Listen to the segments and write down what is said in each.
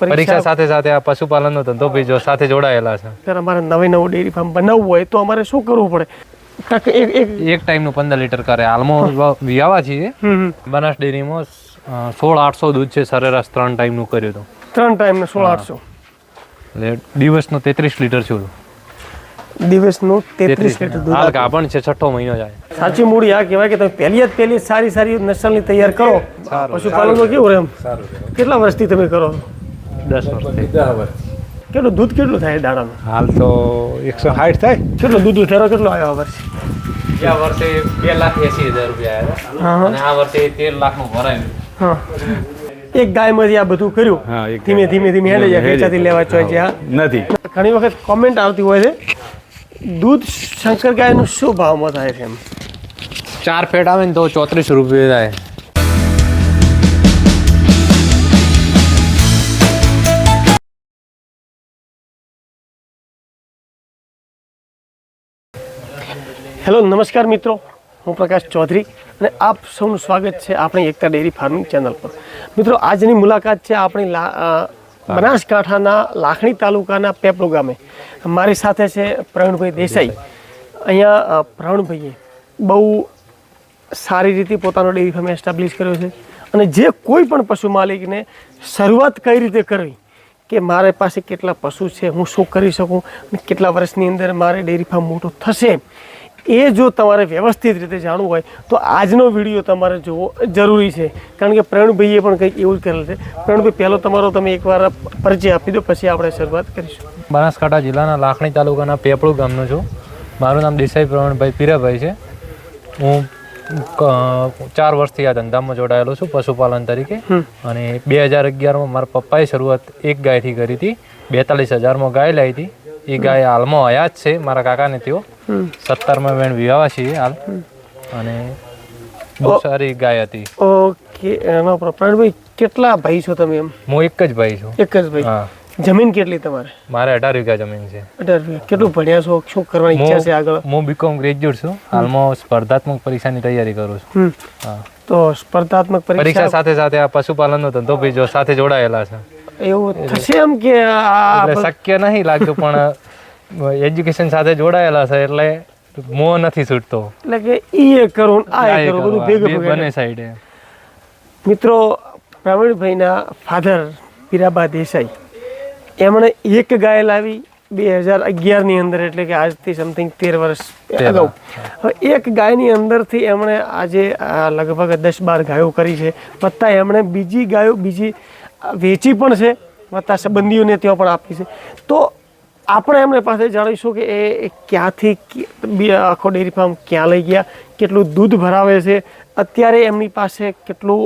પરીક્ષા સાથે સાથે આ પશુપાલનનો ધંધો બી જો સાથે જોડાયેલા છે. ત્યારે અમારે નવી નવું ડેરી ફાર્મ બનાવવું હોય તો અમારે શું કરવું પડે? એક એક એક ટાઈમનું પંદર લીટર કરે. હાલમાં વિયાવા છીએ. બનાસ ડેરીમાં સોળ આઠસો દૂધ છે. સરેરાશ ત્રણ ટાઈમનું કર્યું હતું. ત્રણ ટાઈમ સોળ આઠસો. એટલે દિવસનું તેત્રીસ લીટર છું દિવસનું તેત્રીસ લીટર દૂધ હાલ ગાભણ છે છઠ્ઠો મહિનો જાય. સાચી મૂડી આ કહેવાય કે તમે પહેલી જ પહેલી જ સારી સારી નસલની તૈયાર કરો. પશુપાલનમાં કેવું રહે એમ? કેટલા વર્ષથી તમે કરો છો? દસ વર્ષથી કેટલું દૂધ કેટલું થાય દાડાનું હાલ તો એકસો સાઠ થાય. કેટલું દૂધ ઉધારો કેટલો આવ્યો આ વર્ષે? ગયા વર્ષે બે લાખ એસી હજાર રૂપિયા આવ્યા. અને આ વર્ષે તેર લાખનું ભરાયું. હા. એક ગાયમાંથી આ બધું કર્યું? ધીમે ધીમે ધીમે હેડે જાય વેચાતી લેવા છે નથી. ઘણી વખત કોમેન્ટ આવતી હોય છે દૂધ શંકર ગાયનું શું ભાવમાં થાય છે એમ? ચાર ફેટ આવે ને તો ચોત્રીસ રૂપિયા થાય. હેલો નમસ્કાર મિત્રો. હું પ્રકાશ ચૌધરી અને આપ સૌનું સ્વાગત છે આપણી એકતા ડેરી ફાર્મિંગ ચેનલ પર. મિત્રો આજની મુલાકાત છે આપણી લા- બનાસકાંઠાના લાખણી તાલુકાના પેપલો ગામે. મારી સાથે છે પ્રવીણભાઈ દેસાઈ. અહીંયા પ્રવીણભાઈએ બહુ સારી રીતે પોતાનો ડેરી ફાર્મ એસ્ટાબ્લિશ કર્યો છે અને જે કોઈ પણ પશુ માલિકને શરૂઆત કઈ રીતે કરવી કે મારે પાસે કેટલા પશુ છે હું શું કરી શકું અને કેટલા વર્ષની અંદર મારે ડેરી ફાર્મ મોટું થશે એ જો તમારે વ્યવસ્થિત રીતે જાણવું હોય તો આજનો વીડિયો તમારે જોવો જરૂરી છે. કારણ કે પ્રવીણભાઈએ પણ કંઈક એવું જ કરેલ છે. પ્રવીણભાઈ પહેલો તમારો તમે એકવાર પરિચય આપી દો પછી આપણે શરૂઆત કરીશું. બનાસકાંઠા જિલ્લાના લાખણી તાલુકાના પેપળુ ગામનો છું. મારું નામ દેસાઈ પ્રવીણભાઈ પીરાભાઈ છે. હું ચાર વર્ષથી આ ધંધામાં જોડાયેલો છું પશુપાલન તરીકે. અને બે હજાર અગિયારમાં મારા પપ્પાએ શરૂઆત એક ગાયથી કરી હતી. બેતાલીસ હજારમાં ગાય લાવી હતી. એ ગાય હાલમાં હયાત છે. મારા કાકાને તેઓ સત્તરમાં વેણ વિવાહ છીએ હાલ. અને બહુ સારી ગાય હતી. ઓકે એનો પ્રો- પ્રવીણભાઈ કેટલા ભાઈ છો તમે એમ? હું એક જ ભાઈ છું. એક જ ભાઈ. હા. જમીન કેટલી તમારે? મારે અઢાર વીઘા જમીન છે. અઢાર વીઘા. કેટલું ભણ્યા છો? શું કરવાની ઈચ્છા છે આગળ? હું બીકોમ ગ્રેજ્યુએટ છું. હાલમાં સ્પર્ધાત્મક પરીક્ષાની તૈયારી કરું છું. તો સ્પર્ધાત્મક પરીક્ષા સાથે સાથે આ પશુપાલનનો ધંધો બી જો સાથે જોડાયેલા છે. એવું થશે એમ કે આ શક્ય નહીં લાગતું પણ એજ્યુકેશન સાથે જોડાયેલા છે એટલે મોહ નથી છૂટતો. એટલે કે ઈ એ કરો આ એ કરો બધું ભેગું બંને સાઈડે મિત્રો પ્રવીણભાઈના ફાધર પીરાબા દેસાઈ એમણે એક ગાય લાવી બે હજાર અગિયારની અંદર એટલે કે આજથી સમથિંગ તેર વર્ષ. અગાઉ. હવે એક ગાયની અંદરથી એમણે આજે આ લગભગ દસ બાર ગાયો કરી છે. વત્તા એમણે બીજી ગાયો બીજી વેચી પણ છે. વત્તા સંબંધીઓને ત્યાં પણ આપી છે. તો આપણે એમને પાસે જાણીશું કે એ ક્યાંથી આખો ડેરી ફાર્મ ક્યાં લઈ ગયા, કેટલું દૂધ ભરાવે છે, અત્યારે એમની પાસે કેટલું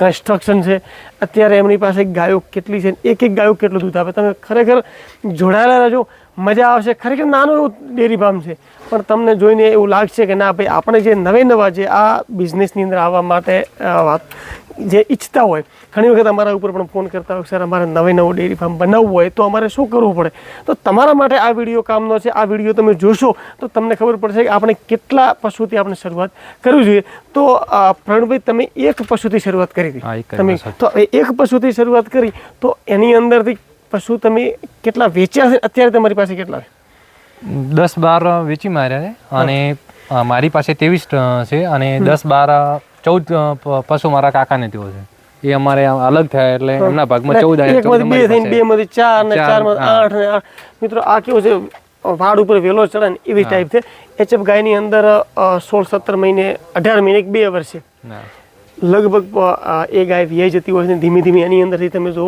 કન્સ્ટ્રક્શન છે, અત્યારે એમની પાસે ગાયો કેટલી છે, એક એક ગાયો કેટલું દૂધ આપે. તમે ખરેખર જોડાયેલા રહેજો. મજા આવશે. ખરેખર નાનું એવું ડેરી ફાર્મ છે. પણ તમને જોઈને એવું લાગશે કે ના ભાઈ આપણે જે નવે નવા જે આ બિઝનેસની અંદર આવવા માટે વાત જે ઈચ્છતા હોય. ઘણી વખત અમારા ઉપર પણ ફોન કરતા હોય સર અમારે નવે નવું ડેરી ફાર્મ બનાવવું હોય તો અમારે શું કરવું પડે? તો તમારા માટે આ વીડિયો કામનો છે. આ વીડિયો તમે જોશો તો તમને ખબર પડશે કે આપણે કેટલા પશુથી આપણે શરૂઆત કરવી જોઈએ. તો પ્રણભાઈ પ્રવીણભાઈ તમે એક પશુથી શરૂઆત કરી હતી તમે તો એક પશુથી શરૂઆત કરી તો એની અંદરથી પશુ તમે કેટલા વેચ્યા છે? અત્યારે તમારી પાસે કેટલા દસ બાર વેચી માર્યા છે અને મારી પાસે ત્રેવીસ છે અને દસ બાર ચૌદ પશુ મારા કાકાને તેઓ છે. એ અમારે અલગ થયા એટલે એમના ભાગમાં ચૌદ બે થઈને બે માંથી ચાર ને ચાર, માંથી આઠ ને આઠ. મિત્રો આ કેવું છે? વાડ ઉપર વેલો ચડે ને એવી ટાઈપ છે. એચએફ ગાયની અંદર સોળ સત્તર મહિને અઢાર મહિને બે વર્ષે. લગભગ એ ગાય વિયાઈ જતી હોય છે ધીમે ધીમે એની અંદરથી તમે જો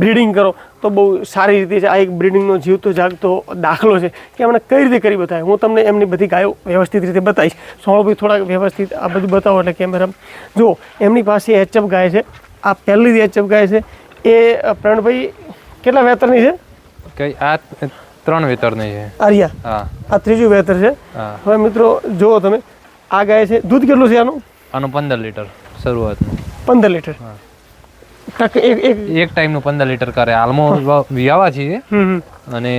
બ્રીડિંગ કરો તો બહુ સારી રીતે છે આ એક બ્રીડિંગનો જીવતો જાગતો દાખલો છે કે એમણે કઈ રીતે કરી બતાવે? હું તમને એમની બધી ગાયો વ્યવસ્થિત રીતે બતાવીશ. સોળભાઈ થોડાક વ્યવસ્થિત આ બધું બતાવો એટલે કેમેરા જો એમની પાસે એચએફ ગાય છે આ પહેલી એચએફ ગાય છે એ પ્રણભાઈ કેટલા વેતરની છે? કઈ આ ત્રણ વેતરની છે. આર્યા. આ ત્રીજું વેતર છે. હવે મિત્રો જુઓ તમે આ ગાય છે દૂધ કેટલું છે આનું? આનું પંદર લીટર. શરૂઆતનું પંદર લીટર. એક એક એક ટાઈમનું પંદર લીટર કરે. હાલમાં વ્યાવા છીએ. અને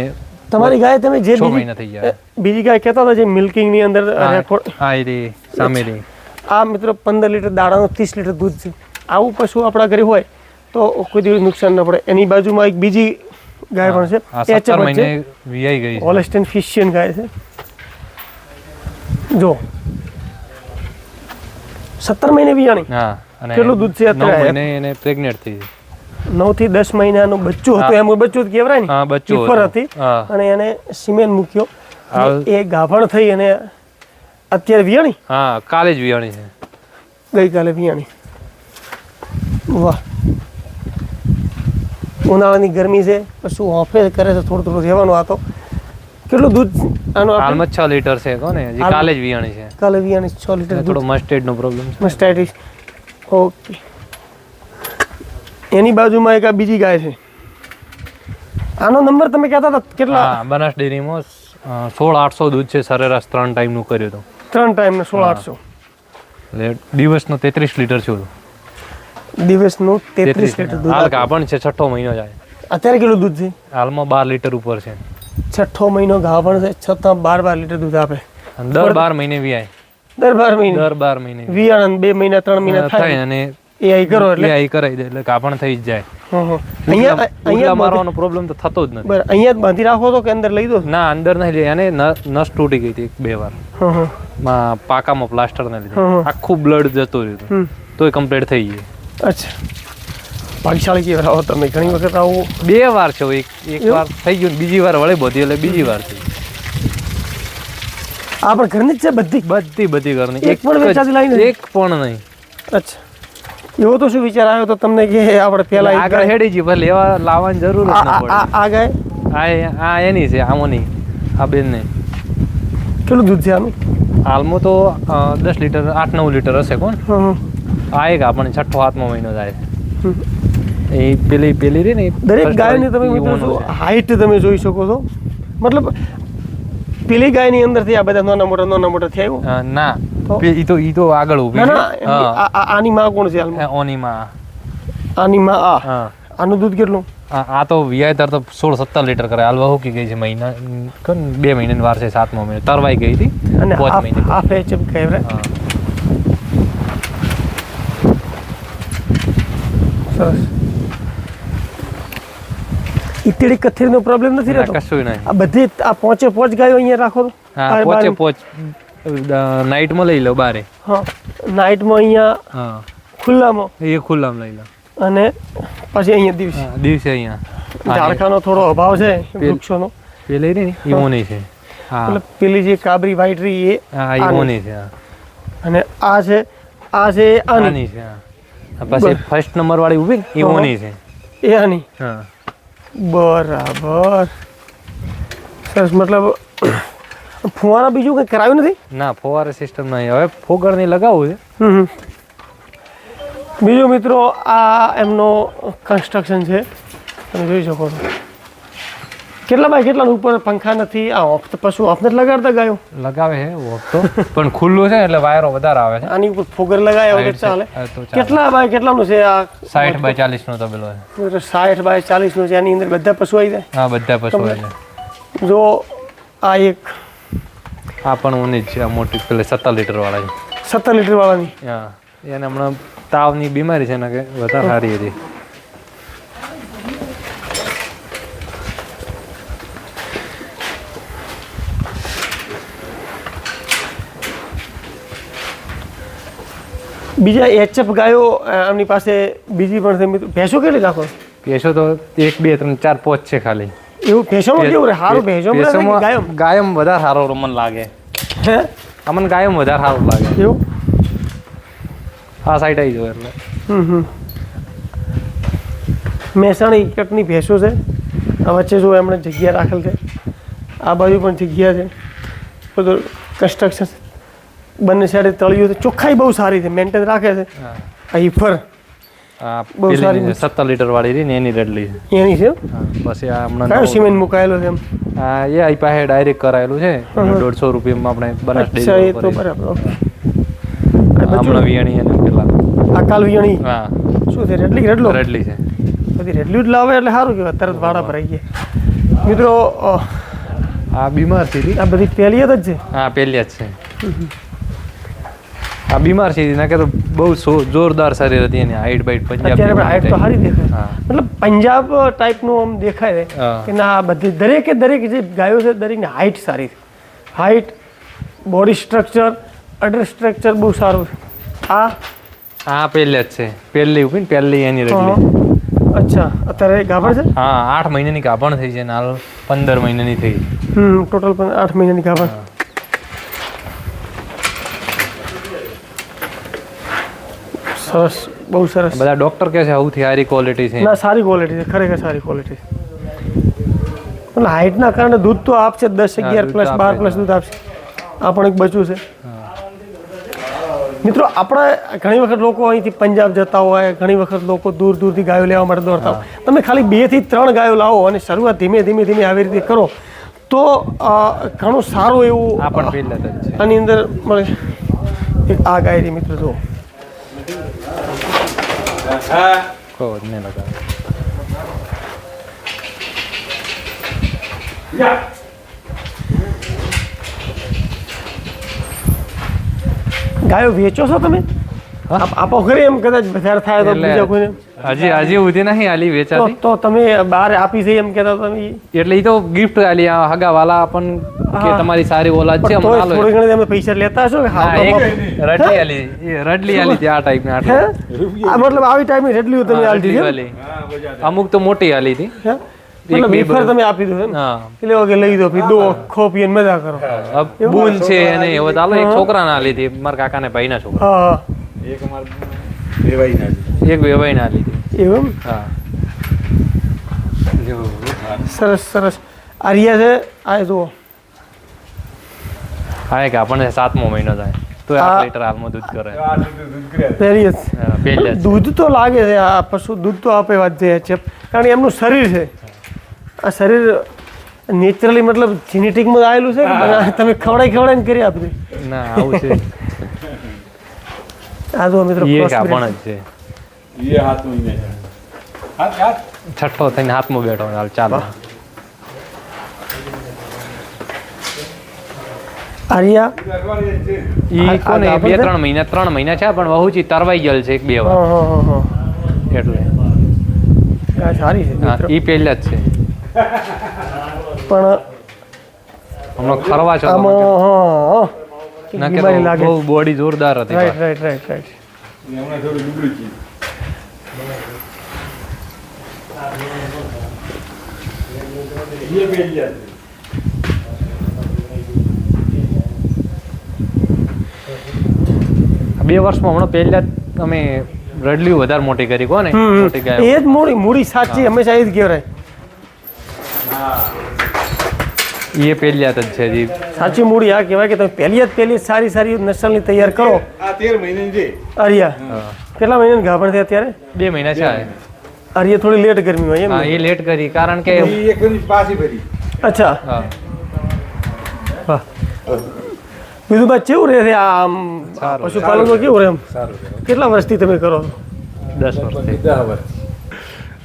તમારી ગાય તમે જે મહિના થઈ ગયા બીજી ગાય કહેતા હતા જે મિલ્કિંગની અંદર રેકોર્ડ હા એ સામે રહી આ મિત્રો પંદર લીટર દાડાનો ત્રીસ લીટર દૂધ છે. આવું પશુ આપણા ઘરે હોય તો કોઈ દિવસ નુકસાન ન પડે. એની બાજુમાં એક બીજી ગાય પણ છે. આ એ સત્તર HF જ મહિને છે વિયાઈ ગઈ છે. હોલેસ્ટેન ફિશિયન ગાય છે. જો સત્તર મહિને વિયાણી. હા કેટલું દૂધ છે અત્યારે? એને પ્રેગ્નેટ થઈ નવથી દસ મહિનાનું બચ્ચું હતું એમ બચ્ચું કેવરાય ને? બચ્ચું ઉપર હતી. અને એને સિમેન્ટ મૂક્યો. એ ગાભણ થઈ અને અત્યારે વિયાણી? હા કાલે જ વિયાણી છે. ગઈકાલે વિયાણી. વાહ. ઉનાળાની ગરમી છે. પછી ઓફે કરે છે? થોડું થોડું રહેવાનું આ તો. કેટલું દૂધ આનો હાલમાં છ લિટર છે કોને? હજી કાલે જ વિયાણી છે. કાલે વિયાણી 6 લિટર થોડો મસ્ટેડ નો પ્રોબ્લેમ છે મસ્ટાઇટિસ ઓકે એની બાજુમાં એક આ બીજી ગાય છે. આનો નંબર તમે કહેતા હતા કેટલા? હા બનાસ ડેરીમાં અ, સોળ આઠસો દૂધ છે સરેરાશ ત્રણ ટાઈમનું કર્યું તો ત્રણ ટાઈમ સોળ આઠસો. એટલે દિવસનો તેત્રીસ લીટર છું દિવસનું તેત્રીસ લિટર દૂધ. હાલ. ગાભણ છે છઠ્ઠો મહિનો જાય. અત્યારે કેટલું દૂધ છે? હાલમાં બાર લિટર ઉપર છે. છઠ્ઠો મહિનો ગાભણ છે છતાં બાર બાર લીટર દૂધ આપે. દર બાર મહિને વિયાય દર બાર મહિને. દર બાર મહિને વિયાણ બે મહિના ત્રણ મહિના થાય. અને એ આઈ કરો એટલે. આઈ કરાવી દે એટલે ગાભણ થઈ જ જાય. અહીંયા અહીંયા મારવાનો પ્રોબ્લેમ તો થતો જ નથી. બરાબર. અહીંયા જ બાંધી રાખો તો કે અંદર લઈ દો? ના અંદર નહીં લઈ. અને નસ તૂટી ગઈ હતી એક બે વાર. માં પાકામાં પ્લાસ્ટર ને લીધે. આખું બ્લડ જતું રહ્યું તો એ કમ્પ્લીટ થઈ ગયું. અચ્છા. ભાગ્યશાળી કેવા આવો તમે? ઘણી વખત આવું બે વાર છે એક એક વાર થઈ ગયું બીજી વાર વળી બધી એટલે બીજી વાર થઈ આ પણ ઘરની જ છે બધી? બધી બધી ઘરની. એક પણ વેચાતી લાવી? એક પણ નહીં. અચ્છા. એવો તો શું વિચાર આવ્યો તો તમને કે આપણે પેલા આગળ હેડી જી ભલે એવા લાવવાની જરૂર જ આ ન આ- પડે. આ- આ ગાય? આ આ એની છે આમોની આ બેન નહીં કેટલું દૂધ છે આનું? હાલમાં તો દસ લીટર આઠ નવ લીટર હશે કોણ. આ એક આપણને છઠ્ઠો હાથમો મહિનો છે એ પેલી પેલી રે ને દરેક ગાયની તમે મિત્રો ઓનો. હાઈટ તમે જોઈ શકો છો. મતલબ પેલી ગાયની અંદરથી આ બધા નાના મોટા નાના મોટા થયા ના. એ ઈ તો ઈ તો આગળ ઊભી આની માં કોણ છે એ ઓનીમાં આની માં આ? આનું દૂધ કેટલું? આ તો વીઆઈ તાર તો સોળ સત્તર લીટર કરે. હાલવા હુકી ગઈ છે મહિના? બે મહિનાની વાર છે સાતમો મહિનો. તરવાઈ ગઈ હતી. અને પાંચ મહિને આ ફેચ એમ કહેવાય સરસ. ઈતેડી કથેરીનો પ્રોબ્લેમ નથી રહેતો? કશું નહીં. આ બધી આ પોચે પોચ ગાયો અહીંયા રાખો હા પોચે પોચ. નાઇટમાં લઈ લો બારે. હા નાઇટમાં અહીંયા હા. ખુલ્લામાં. એ ખુલ્લામાં લઈ લો. અને પછી અહીંયા દિવસે. દિવસે અહીંયા. ઝાડખાનો થોડો અભાવ છે વૃક્ષોનો. પેલી રે ને છે. હા. એટલે પેલી જે કાબરી વ્હાઈટ રહી એ હા ઈ છે અને આ છે આ છે આની. છે હા. પછી ફર્સ્ટ નંબર વાળી ઊભી ને ઈ હા. ઓની છે. એ આની. હા. બરાબર. સરસ મતલબ ફુવારા બીજું કંઈ કરાવ્યું નથી? ના ફુવારા સિસ્ટમ નહીં. હવે ફોગરની લગાવવું છે. બીજું મિત્રો આ એમનો કન્સ્ટ્રક્શન છે. તમે જોઈ શકો છો. કેટલા બાય કેટલા ઉપર પંખા નથી? આ ઓફ તો પશુ ઓફ નથી લગાડતા ગાયો. લગાવે છે ઓફ તો. પણ ખુલ્લું છે એટલે વાયરો વધારે આવે છે. આની ઉપર ફોગર લગાવ્યા વગર ચાલે. હા. કેટલા બાય કેટલાનું છે આ? સાઠ બાય ચાલીસ નો તબેલો છે. સાઠ બાય ચાલીસનું છે આની અંદર બધા પશુ આવી જાય? હા બધા પશુ આવી છે જો આ એક આ પણ ઊની છે આ મોટી પેલે સત્તર લીટર વાળા છે. સત્તર લીટર વાળાની. હા એને હમણાં તાવની બીમારી છે ને કે વધારે સારી હતી. બીજા એચએફ ગાયો આમની પાસે બીજી પણ છે મિત્રો. ભેંસો કેટલી રાખો? ભેંસો તો એક બે ત્રણ ચાર પોચ છે ખાલી. એવું ભેંસોમાં કેવું રહે? સારું ભેંસોમાં રહે ગાયો ગાયમ? વધારે સારો મને લાગે. હે? અમને ગાયમ વધારે સારું લાગે. એવું? આ સાઈડ આવી જાવ એટલે. હમ હમ. મહેસાણી કટની ભેંસો છે. આ વચ્ચે જો એમણે જગ્યા રાખેલ છે. આ બાજુ પણ જગ્યા છે. બધું કન્સ્ટ્રક્શન બંને સાઈડે તળિયું છે ચોખ્ખાઈ બહુ સારી છે મેન્ટેન રાખે છે. આ ઈફર બહુ સારી છે, સત્તર લીટર વાળી રહી ને એની રેડલી એની છે બસ આ હમણાં કયો સિમેન્ટ મુકાયેલો છે એમ? હા એ આઈ પાસે ડાયરેક્ટ કરાયેલું છે દોઢસો રૂપિયામાં આપણે બનાસ એ ડેરી તો બરાબર હમણાં વિયાણી અને પેલા. આ કાલ વિયણી હા. શું છે રેડલી રેડલો? રેડલી છે. બધી રેડલી જ લાવે એટલે સારું કહેવાય તરત ભાડા ભરાઈ ગયા. મિત્રો આ બીમાર હતી આ બધી પહેલી જ છે? હા પહેલી જ છે. આ બીમાર છે ના કે તો બહુ જોરદાર શરીર હતી એની. હાઈટ બાઈટ પંજાબ હાઇટ હાઈટ તો સારી દેખાય. મતલબ પંજાબ ટાઈપનું આમ દેખાય કે ના બધી દરેકે દરેક જે ગાયો છે દરેકની હાઈટ સારી છે. Height body structure udder structure બહુ સારું છે. આ? આ પહેલે જ છે. પહેલી ઊભી ને પહેલી એની રડલી અચ્છા અત્યારે ગાભણ છે? હા આઠ મહિનાની ગાભણ થઈ છે ને હાલ પંદર મહિનાની થઈ. હમ ટોટલ આઠ મહિનાની ગાભણ. સરસ બહુ સરસ. બધા ડોક્ટર કહે છે સૌથી સારી ક્વોલિટી છે. ના સારી ક્વોલિટી છે ખરેખર સારી ક્વોલિટી એટલે હાઇટના કારણે દૂધ તો આપશે દસ અગિયાર પ્લસ બાર પ્લસ દૂધ આપશે. આ પણ એક બચ્યું છે. મિત્રો આપણે ઘણી વખત લોકો અહીંથી પંજાબ જતા હોય ઘણી વખત લોકો દૂર દૂરથી ગાયો લેવા માટે દોડતા હોય. તમે ખાલી બેથી ત્રણ ગાયો લાવો અને શરૂઆત ધીમે ધીમે ધીમે આવી રીતે કરો તો ઘણું સારું એવું આની અંદર મળે. આ ગાય છે મિત્રો જુઓ. જ નહીં લગાવે ગાયો વેચો છો તમે. આપ- આપો ખરી એમ કદાચ વધારે થાય તો બીજા કોઈને. હજી હજી સુધી નહીં આલી વેચાતી. તો તમે બહાર આપી છે એમ કહેતા તમે એટલે એ તો ગિફ્ટ આલી હગા વાલા પણ કે તમારી સારી ઓલાદ છે અમને થોડી ઘણી તમે પૈસા લેતા હશો હા હા એક રડલી આલી રડલી આલી હતી આ ટાઈપની હે? આટલી મતલબ આવી તમે આલી રડલી દીધી અમુક તો મોટી આલી હતી? મતલબ બે વિફર. તમે આપી દો હા. એટલે ઓકે લઈ દો પછી દો મજા કરો. અબ બૂન છે અને એવો ચાલો એક છોકરાને આલી હતી મારા કાકાને ભાઈના છોકરા. હા. એક અમાર દેવાઈ ના એક હતી એવું હા. સરસ સરસ. આર્યા છે? આ જુઓ. હા એક આપણને સાતમો મહિનો થાય. તો આ- આઠ લીટર હાલમાં દૂધ કરે. દૂધ તો લાગે છે આ પશુ દૂધ તો આપે વાત જાય છે કારણ કે એમનું શરીર છે. આ શરીર નેચરલી મતલબ જીનેટિકમાં આવેલું છે કે તમે ખવડાઈ ખવડાઈને કરી આપી ના આવું છે. આ જો મિત્રો એ cross કે breed. આપણ જ છે. એ હાથ મહિને હાથ હાથ. છઠ્ઠો થઈને હાથમાં બેઠો હાલ ચાલો. આર્યા? ઈ કોને બે ત્રણ મહિના ત્રણ મહિના છે પણ વહુચી તરવાઈ ગયેલ છે એક બે વાર. હા હા હા હા. એટલે. આ સારી છે ઈ પહેલા જ છે. પણ હમણાં ખરવા છો બીમારી લાગે. બહુ બોડી જોરદાર હતી રાઈટ રાઈટ રાઈટ રાઈટ હમણાં થોડું ડુબળી છે બે વર્ષમાં હમણાં પહેલા અમે રડલી વધારે મોટી કરી કોને? મોટી એ ગાય જ મૂડી મૂડી સાચી હંમેશા એ જ કહેવાય. એ પહેલા જ છે જી સાચી મૂડી આ કહેવાય કે તમે પહેલી જ પહેલી જ સારી સારી નસલની તૈયાર કરો. આ તેર મહિનાની જે. અરિયા કેટલા મહિનાની ગાભણ છે અત્યારે? બે મહિના છે. અરિયા થોડી લેટ ગરમી હોય એમ હા એ લેટ કરી કારણ કે એક મિનિટ પાછી ભરી. અચ્છા. હા. વાહ. બીજું બાદ કેવું રહે છે આ આમ પશુપાલનમાં કેવું રહે એમ? સારું કેટલા વર્ષથી તમે કરો દસ વર્ષથી. દસ વર્ષ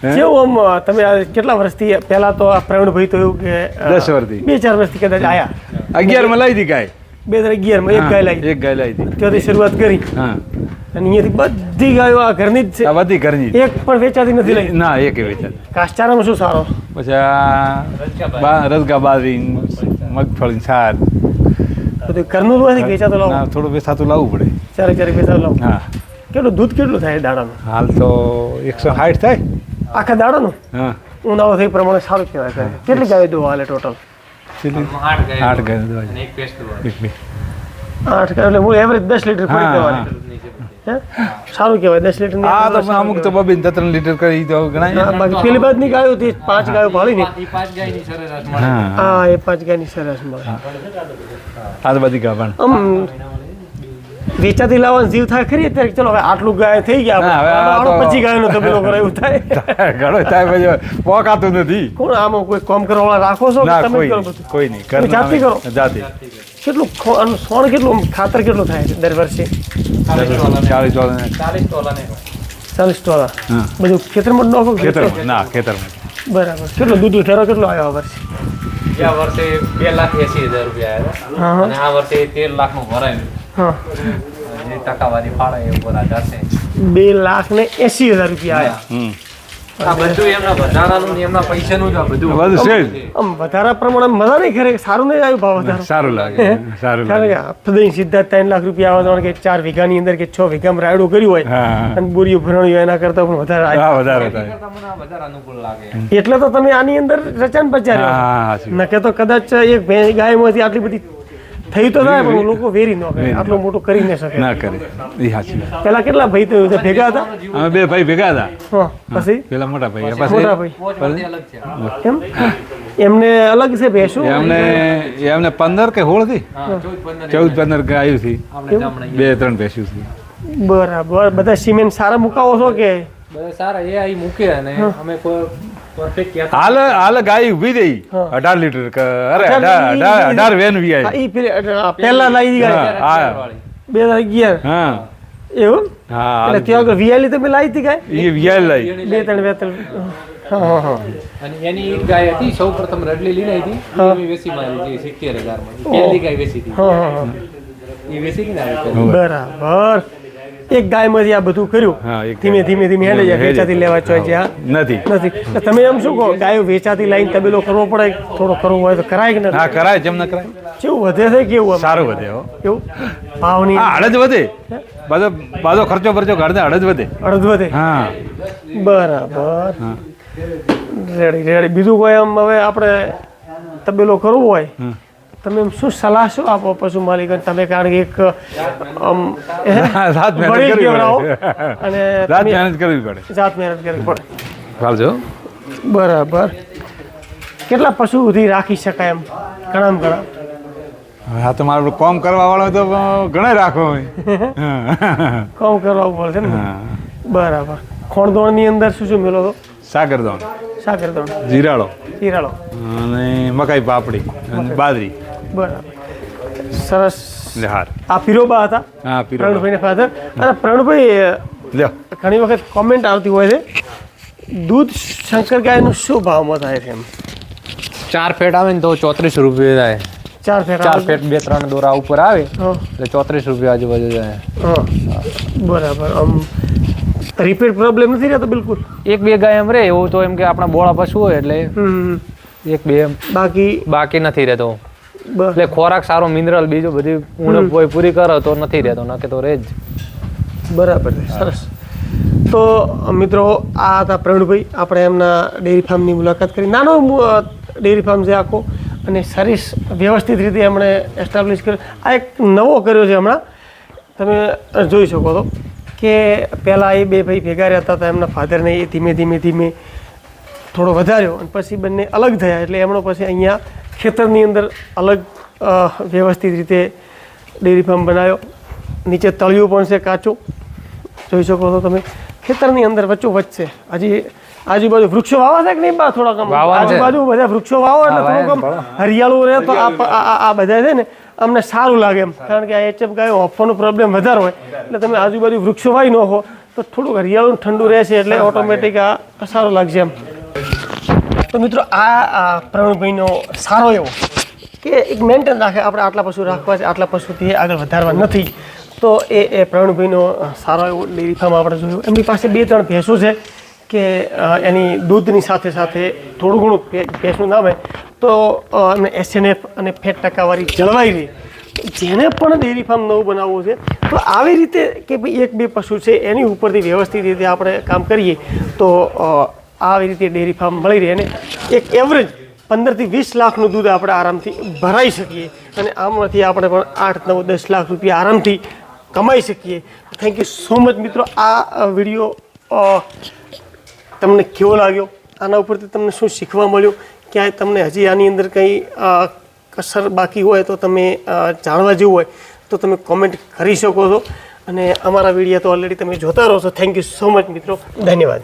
કેવું આમ તમે કેટલા વર્ષથી પહેલા તો પ્રવીણભાઈ તો એવું કે દસ વર્ષથી. બે ચાર વર્ષથી કદાચ આયા. અગિયારમાં લાવી હતી ગાય. બે હજાર અગિયારમાં એક ગાય લાવી. એક ગાય લાવી હતી. ત્યાંથી શરૂઆત કરી. હા. અને અહીંયાથી બધી ગાયો આ ઘરની જ છે. બધી ઘરની એક પણ વેચાતી નથી લઈ ના એક વેચાતી. કાસચારામાં શું સારો? પછી આ બા- રસગા બાજરી મગફળી સાર. બધું ઘરનું જ હોય ને વેચાતો લાવો? થોડું વેચાતું લાવવું પડે. ચારે ચારે વેચાતું લાવો. હા. કેટલું દૂધ કેટલું થાય દાડાનું હાલ તો એકસો સાઠ થાય. આખા દાડાનું? હા. ઉનાળો થઈ પ્રમાણે સારું કહેવાય કરે કેટલી ગાયો દો હાલે ટોટલ આઠ ગાય ગાય બે આઠ ગાયો. એટલે હું એવરેજ દસ લીટર હા, પડી દેવાની. હે. સારું કહેવાય દસ લીટર આ તો અમુક તો બબીન ને ત્રણ લીટર કરી દો ગણાય. બાકી પેલી બાજની ગાયો હતી પાંચ ગાયો ભાળી ને પાંચ ગાયની સરેરાશ હા. હા એ પાંચ ગાયની સરસ મળે આ તો બધી ગાભણ. આમ વેચાતી લાવવાનો જીવ થાય ખરી અત્યારે? ચલો હવે આટલું ગાય થઈ ગયા હવે પછી ગાયનો તબેલો કરે એવું થાય? ઘણો થાય પછી પોકાતું નથી. કોણ આમાં કોઈ કામ કરવા રાખો છો? તમે કોઈ કરો કોઈ નહીં કરો જાતે કરો? જાતે. કેટલું સોણ કેટલું ખાતર કેટલું થાય છે દર વર્ષે? ચાલીસ ટોલા ચાલીસ ટોલા ચાલીસ ટોલા? બધું ખેતરમાં નાખો ખેતરમાં ના ખેતરમાં. બરાબર. કેટલો દૂધ ઉઠારો કેટલો આવ્યો આ વર્ષે? ગયા વર્ષે બે લાખ એસી હજાર રૂપિયા આવ્યા અને આ વર્ષે તેર લાખનું ભરાયું. હા જે ટકાવારી ફાળે એ ઉપર આધાર છે બે લાખ ને એસી હજાર રૂપિયા આવ્યા આ બધું એમના વધારાનું એમના પૈસાનું જ આ બધું. બધું આમ વધારા પ્રમાણે મજા નહીં ખરે સારું નહીં આવ્યું ભાવ વધારો. સારું લાગે સારું લાગે. સીધા ત્રણ લાખ રૂપિયા આવે કે ચાર વીઘાની અંદર કે છ વીઘામાં રાયડું કર્યું હોય. અને બોરીઓ ભરણ્યું હોય એના કરતા પણ વધારે આવ્યું. હા વધારે વધારે અનુકૂળ લાગે. એટલે તો તમે આની અંદર રચન હા નકે તો કદાચ એક ગાયમાંથી આટલી બધી થઈ તો થાય પણ લોકો વેરી ન કરે. આટલું મોટું કરી ન શકે. ના કરે. એ સાચી પેલા કેટલા ભાઈ તો ભેગા હતા? અમે બે ભાઈ ભેગા હતા. પછી? પેલા મોટા ભાઈ. મોટા ભાઈ અલગ છે. એમ? એમને અલગ છે ભેંસું? એમને એમને પંદર કે હોળથી હા ચૌદ પંદર ગાયું થી બે ત્રણ ભેંસ્યું થી બરાબર. બધા સિમેન્ટ સારા મુકાવો છો કે બધા સારા એ અહીં મૂકે અને અમે પરફેક્ટ હાલ હાલ ગાય ઊભી રહી હા. અઢાર લીટર અરે અઢાર અઢાર ઈ- અઢાર ઈ- અઢાર વેન વી હા, આવી ઈ પેલી અ, પહેલા લાવી ગાય. હા. હા. બે હજાર અગિયાર. હા. એવું? હા એટલે ત્યાં આગળ વિયાલી તમે લાવી હતી ગાય. એ વિયાલ લાવી બે ત્રણ બે ત્રણ હા હા હા. અને એની એક ગાય હતી સૌ પ્રથમ રડલી હતી. વેસી મારી હતી સિત્તેર હજારમાં. પહેલી ગાય વેચી હતી. હા હા હા. એ વેચી ને આવી બરાબર. એક ગાયમાંથી આ બધું કર્યું. ધીમે ધીમે ધીમે હેડે જાય વેચાતી લેવા ચોય છે નથી. નથી. તમે એમ શું કહો ગાયો વેચાતી લાઈન તબેલો કરવો પડે? થોડો કરવો હોય તો કરાય કે હા કરાય જેમ ના કરાય. કેવું વધે છે કેવું સારું વધે હો. કેવું ભાવની? હા અડદ વધે. બાજો બાજો ખર્ચો ખર્ચો કાઢે અડદ વધે. અડધ વધે? હા. બરાબર. Ready ready. બીજું કોઈ આમ હવે આપણે તબેલો કરવો હોય. તમે એમ શું સલાહ શું આપો પશુ માલિક તમે કારણ કે એક આમ રાત મહેનત કરવી પડે. અને રાત મહેનત કરવી પડે. જાત મહેનત કરવી પડે. ચાલજો બરાબર. કેટલા પશુ સુધી રાખી શકાય એમ? ઘણા. ઘણા હા તો મારે કોમ કરવા વાળો તો ઘણા રાખો હોય. કોમ કરવા પડશે ને. બરાબર. ખોણદોણની અંદર શું શું મેળો તો? સાગરદોણ સાગરદોણ જીરાળો. જીરાળો. અને મકાઈ પાપડી અને બાજરી. બરાબર. સરસ. હાર. આ પીરોબા હતા. હા પીરો પ્રણભાઈને ફાધર અને પ્રણભાઈ ઘણી વખત કોમેન્ટ આવતી હોય છે. દૂધ શંકર ગાયનું શું ભાવમાં થાય છે એમ? ચાર ફેટ આવે ને તો ચોત્રીસ રૂપિયા થાય. ચાર ફેટ ચાર ફેટ બે ત્રણ દોરા ઉપર આવે એટલે ચોત્રીસ રૂપિયા આજુબાજુ જાય. હા. બરાબર. આમ રિપેર પ્રોબ્લેમ નથી રહેતો બિલકુલ? એક બે ગાય એમ રહે એવું તો એમ કે આપણા બોળા પશુ હોય એટલે હમ. એક બે એમ. બાકી બાકી નથી રહેતો. એટલે ખોરાક સારો મિનરલ બીજું બધી ઉણપ હોય પૂરી કરો તો નથી રહેતો નકે તો રહે જ. બરાબર છે સરસ. તો મિત્રો આ હતા પ્રવીણભાઈ. આપણે એમના ડેરી ફાર્મની મુલાકાત કરી. નાનો ડેરી ફાર્મ છે આખો અને સર્વિસ વ્યવસ્થિત રીતે એમણે એસ્ટાબ્લિશ કર્યો. આ એક નવો કર્યો છે હમણાં. તમે જોઈ શકો છો કે પહેલાં એ બે ભાઈ ભેગા રહેતા હતા. એમના ફાધરને એ ધીમે ધીમે ધીમે થોડો વધાર્યો અને પછી બંને અલગ થયા. એટલે એમણે પછી અહીંયા ખેતરની અંદર અલગ વ્યવસ્થિત રીતે ડેરી ફાર્મ બનાવ્યો. નીચે તળિયું પણ છે કાચું. જોઈ શકો છો તમે. ખેતરની અંદર વચ્ચો વચ્ચે. હજી આજુબાજુ વૃક્ષો વાવા છે કે નહીં બા થોડાક. આજુબાજુ બધા વૃક્ષો વાવો એટલે થોડુંક આમ હરિયાળું રહે તો આ બધા છે ને અમને સારું લાગે એમ. કારણ કે આ એચએફ ગાયો હોફવાનો પ્રોબ્લેમ વધારે હોય. એટલે તમે આજુબાજુ વૃક્ષો વાવી હો તો થોડુંક હરિયાળું ઠંડુ રહેશે એટલે ઓટોમેટિક આ સારું લાગશે એમ. તો મિત્રો, આ પ્રવીણભાઈનો સારો એવો કે એક મેન્ટેન રાખે, આપણે આટલા પશુ રાખવા છે, આટલા પશુથી આગળ વધારવા નથી. તો એ એ પ્રવીણભાઈનો સારો એવો ડેરી ફાર્મ આપણે જોયું. એમની પાસે બે, ત્રણ ભેંસો છે કે એની દૂધની સાથે સાથે થોડું ઘણું ભેંસનું નામ તો એમને એસએનએફ અને ફેટ ટકાવારી જળવાઈ રહી. જેને પણ ડેરી ફાર્મ નવું બનાવવું છે, તો આવી રીતે કે ભાઈ એક, બે પશુ છે, એની ઉપરથી વ્યવસ્થિત રીતે આપણે કામ કરીએ, તો આવી રીતે ડેરી ફાર્મ મળી રહે અને એક એવરેજ પંદરથી વીસ લાખનું દૂધ આપણે આરામથી ભરાઈ શકીએ અને આમાંથી આપણે પણ આઠ, નવ, દસ લાખ રૂપિયા આરામથી કમાઈ શકીએ. થેન્ક યુ સો મચ મિત્રો. આ વીડિયો તમને કેવો લાગ્યો? આના ઉપરથી તમને શું શીખવા મળ્યું? ક્યાંય તમને હજી આની અંદર કંઈ કસર બાકી હોય તો તમે જાણવા જેવું હોય તો તમે કોમેન્ટ કરી શકો છો. અને અમારા વીડિયો તો ઓલરેડી તમે જોતા રહો છો. થેન્ક યુ સો મચ મિત્રો. ધન્યવાદ.